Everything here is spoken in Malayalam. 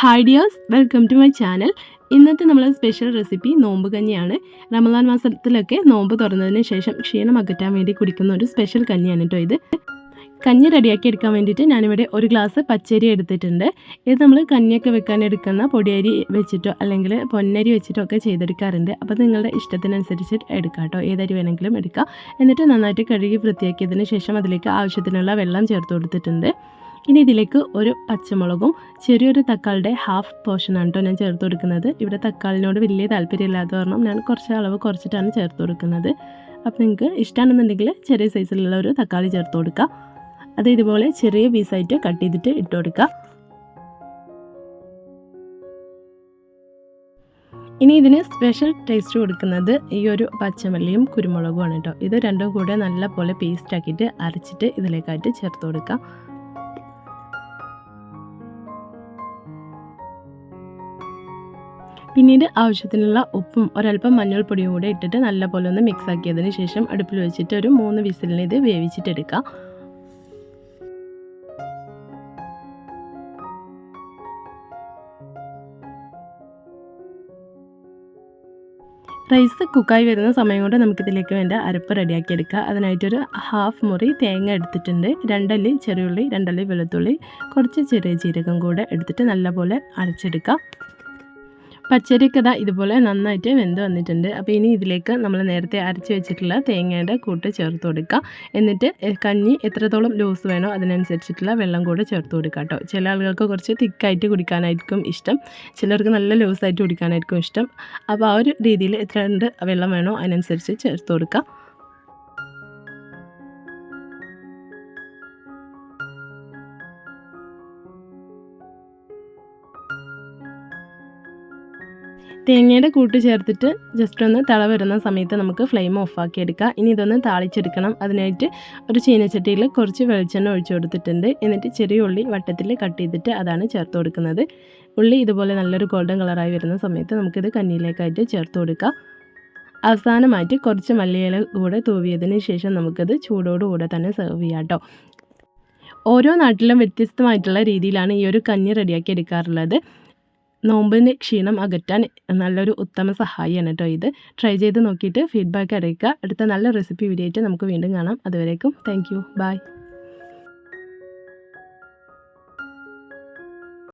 Hi dears welcome to my channel ഇന്നത്തെ നമ്മളെ സ്പെഷ്യൽ റെസിപ്പി നോമ്പ് കഞ്ഞിയാണ്. റമദാൻ മാസത്തിലൊക്കെ നോമ്പ് തുറന്നതിന് ശേഷം ക്ഷീണം അകറ്റാൻ വേണ്ടി കുടിക്കുന്ന ഒരു സ്പെഷ്യൽ കഞ്ഞിയാണ് കേട്ടോ ഇത്. കഞ്ഞി റെഡിയാക്കി എടുക്കാൻ വേണ്ടിയിട്ട് ഞാനിവിടെ ഒരു ഗ്ലാസ് പച്ചരി എടുത്തിട്ടുണ്ട്. ഇത് നമ്മൾ കഞ്ഞിയൊക്കെ വെക്കാൻ എടുക്കുന്ന പൊടിയരി വെച്ചിട്ടോ അല്ലെങ്കിൽ പൊന്നരി വെച്ചിട്ടോ ഒക്കെ ചെയ്തെടുക്കാറുണ്ട്. അപ്പോൾ നിങ്ങളുടെ ഇഷ്ടത്തിനനുസരിച്ച് എടുക്കാം കേട്ടോ ഏതരി വേണമെങ്കിലും എടുക്കാം. എന്നിട്ട് നന്നായിട്ട് കഴുകി വൃത്തിയാക്കിയതിന് ശേഷം അതിലേക്ക് ആവശ്യത്തിനുള്ള വെള്ളം ചേർത്ത് കൊടുത്തിട്ടുണ്ട്. ഇനി ഇതിലേക്ക് ഒരു പച്ചമുളകും ചെറിയൊരു തക്കാളിയുടെ ഹാഫ് പോർഷൻ ആണ് കേട്ടോ ഞാൻ ചേർത്ത് കൊടുക്കുന്നത്. ഇവിടെ തക്കാളിനോട് വലിയ താല്പര്യമില്ലാത്ത കാരണം ഞാൻ കുറച്ച് അളവ് കുറച്ചിട്ടാണ് ചേർത്ത് കൊടുക്കുന്നത്. അപ്പോൾ നിങ്ങൾക്ക് ഇഷ്ടമാണെന്നുണ്ടെങ്കിൽ ചെറിയ സൈസിലുള്ള ഒരു തക്കാളി ചേർത്ത് കൊടുക്കുക അത് ഇതുപോലെ ചെറിയ പീസായിട്ട് കട്ട് ചെയ്തിട്ട് ഇട്ട് കൊടുക്കുക ഇനി ഇതിന് സ്പെഷ്യൽ ടേസ്റ്റ് കൊടുക്കുന്നത് ഈ ഒരു പച്ചമല്ലിയും കുരുമുളകുമാണ് കേട്ടോ ഇത് രണ്ടും കൂടെ നല്ല പോലെ പേസ്റ്റ് ആക്കിയിട്ട് അരച്ചിട്ട് ഇതിലേക്കായിട്ട് ചേർത്ത് കൊടുക്കാം. പിന്നീട് ആവശ്യത്തിനുള്ള ഉപ്പും ഒരല്പം മഞ്ഞൾപ്പൊടിയും കൂടെ ഇട്ടിട്ട് നല്ലപോലെ ഒന്ന് മിക്സ് ആക്കിയതിന് ശേഷം അടുപ്പിൽ വെച്ചിട്ട് ഒരു മൂന്ന് വിസിലിന് ഇത് വേവിച്ചിട്ടെടുക്കാം. റൈസ് കുക്കായി വരുന്ന സമയം കൊണ്ട് നമുക്കിതിലേക്ക് വേണ്ട അരപ്പ് റെഡിയാക്കിയെടുക്കുക. അതിനായിട്ടൊരു ഹാഫ് മുറി തേങ്ങ എടുത്തിട്ടുണ്ട്. രണ്ടല്ലി ചെറിയുള്ളി രണ്ടല്ലി വെളുത്തുള്ളി കുറച്ച് ചെറിയ ജീരകം കൂടെ എടുത്തിട്ട് നല്ലപോലെ അരച്ചെടുക്കുക പച്ചരിയൊക്കെ ഇതാ ഇതുപോലെ നന്നായിട്ട് വെന്ത് വന്നിട്ടുണ്ട്. അപ്പോൾ ഇനി ഇതിലേക്ക് നമ്മൾ നേരത്തെ അരച്ച് വെച്ചിട്ടുള്ള തേങ്ങയുടെ കൂട്ട് ചേർത്ത് കൊടുക്കുക എന്നിട്ട് കഞ്ഞി എത്രത്തോളം ലൂസ് വേണോ അതിനനുസരിച്ചിട്ടുള്ള വെള്ളം കൂടെ ചേർത്ത് കൊടുക്കുക കേട്ടോ. ചില ആളുകൾക്ക് കുറച്ച് തിക്കായിട്ട് കുടിക്കാനായിരിക്കും ഇഷ്ടം. ചിലർക്ക് നല്ല ലൂസായിട്ട് കുടിക്കാനായിരിക്കും ഇഷ്ടം. അപ്പോൾ ആ ഒരു രീതിയിൽ എത്ര വെള്ളം വേണോ അതിനനുസരിച്ച് ചേർത്ത് കൊടുക്കുക തേങ്ങയുടെ കൂട്ട് ചേർത്തിട്ട് ജസ്റ്റ് ഒന്ന് തള വരുന്ന സമയത്ത് നമുക്ക് ഫ്ലെയിം ഓഫാക്കി എടുക്കാം. ഇനി ഇതൊന്ന് താളിച്ചെടുക്കണം. അതിനായിട്ട് ഒരു ചീനച്ചട്ടിയിൽ കുറച്ച് വെളിച്ചെണ്ണ ഒഴിച്ചു കൊടുത്തിട്ടുണ്ട്. എന്നിട്ട് ചെറിയ ഉള്ളി വട്ടത്തിൽ കട്ട് ചെയ്തിട്ട് അതാണ് ചേർത്ത് കൊടുക്കുന്നത്. ഉള്ളി ഇതുപോലെ നല്ലൊരു ഗോൾഡൻ കളറായി വരുന്ന സമയത്ത് നമുക്കിത് കഞ്ഞിയിലേക്കായിട്ട് ചേർത്ത് കൊടുക്കാം. അവസാനമായിട്ട് കുറച്ച് മല്ലിയില കൂടെ തൂവിയതിന് ശേഷം നമുക്കത് ചൂടോടുകൂടെ തന്നെ സെർവ് ചെയ്യാം കേട്ടോ. ഓരോ നാട്ടിലും വ്യത്യസ്തമായിട്ടുള്ള രീതിയിലാണ് ഈ ഒരു കഞ്ഞി റെഡിയാക്കി എടുക്കാറുള്ളത്. നോമ്പിന് ക്ഷീണം അകറ്റാൻ നല്ലൊരു ഉത്തമ സഹായിയാണ് കേട്ടോ ഇത്. ട്രൈ ചെയ്ത് നോക്കിയിട്ട് ഫീഡ്ബാക്ക് അറിയിക്കുക. അടുത്ത നല്ല റെസിപ്പി വീഡിയോ ആയിട്ട് നമുക്ക് വീണ്ടും കാണാം. അതുവരേക്കും താങ്ക് യു ബൈ